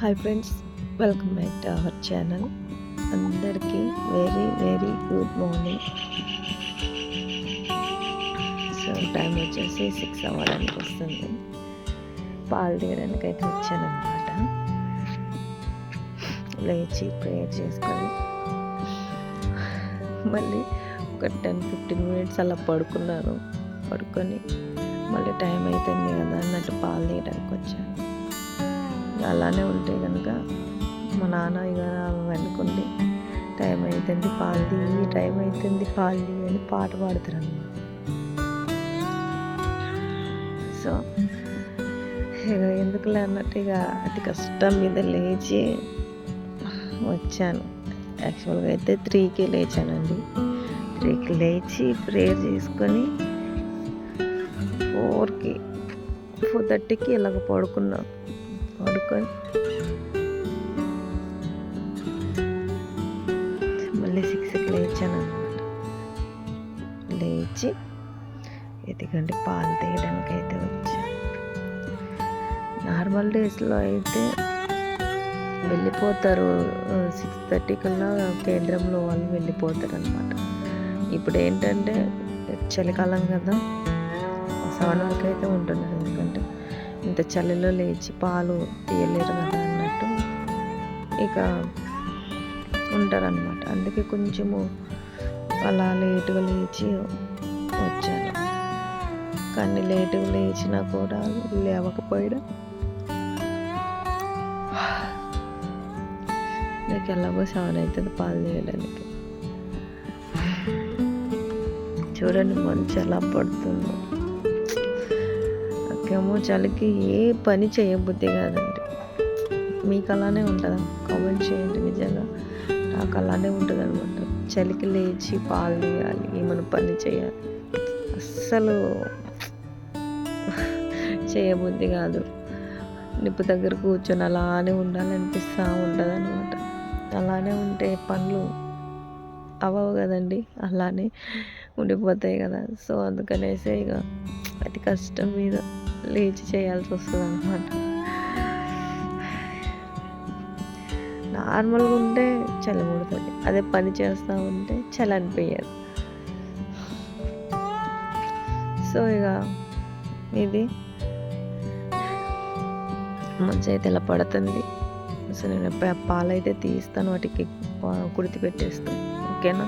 Hi friends welcome back to our channel. అందరికీ very very good morning. So time వచ్చేసి six అవ్వడానికి వస్తుంది. పాలు తీయడానికి అయితే వచ్చానమాట లేచి ప్రేయర్ చేసుకొని మళ్ళీ ఒక టెన్ ఫిఫ్టీన్ మినిట్స్ అలా పడుకున్నాను. పడుకొని మళ్ళీ టైం అవుతుంది కదా అన్నట్టు పాలు తీయడానికి వచ్చాను అలానే ఉంటే కనుక మా నాన్న ఇక వెనుకుండి టైం అవుతుంది పాల్ది టైం అవుతుంది పాల్ది అని పాట పాడతారు సో ఇక ఎందుకులే అన్నట్టు ఇక అతి కష్టం మీద లేచి వచ్చాను. యాక్చువల్గా అయితే త్రీకి లేచానండి. త్రీకి లేచి ప్రేయర్ చేసుకొని ఫోర్కి ఫోర్ థర్టీకి ఇలాగ పడుకున్నాను పడుకొని మళ్ళీ సిక్స్కి లేచాను అనమాట లేచి ఎందుకంటే పాలు తీయడానికి అయితే వచ్చాను నార్మల్ డేస్లో అయితే వెళ్ళిపోతారు సిక్స్ థర్టీ కల్లా కేంద్రంలో వాళ్ళు వెళ్ళిపోతారు అనమాట ఇప్పుడు ఏంటంటే చలికాలం కదా సెవెన్ వరకు అయితే ఉంటున్నారు ఎందుకంటే ఇంత చలిలో లేచి పాలు తీయలేరు కదా అన్నట్టు ఇక ఉంటారనమాట అందుకే కొంచెము అలా లేటుగా లేచి వచ్చాను. కానీ లేటుగా లేచినా కూడా లేవకపోయినా నాకు ఎలాగో సెవెన్ అవుతుంది పాలు తీయడానికి. చూడండి మంచి ఎలా పడుతుందో. నాకేమో చలికి ఏ పని చేయబుద్ధి కాదండి. మీకు అలానే ఉంటుందా? కామెంట్ చేయండి నిజంగా. నాకు అలానే ఉంటుంది అనమాట చలికి లేచి పాలు తీయాలి ఏమైనా పని చేయాలి. అస్సలు చేయబుద్ధి కాదు. నిప్పు దగ్గర కూర్చొని అలానే ఉండాలనిపిస్తూ ఉంటుంది అనమాట అలానే ఉంటే పనులు అవ్వవు కదండి. అలానే ఉండిపోతాయి కదా. సో అందుకనేసే ఇక అతి కష్టం మీద లేచి చేయాల్సి వస్తుంది అనమాట నార్మల్గా ఉంటే చలి ముడుతుంది అదే పని చేస్తూ ఉంటే చలి అనిపించదు సో ఇక ఇది. మంచి అయితే ఇలా పడుతుంది. సో నేను పాలైతే తీస్తాను వాటికి కుడితి పెట్టేస్తాను ఓకేనా?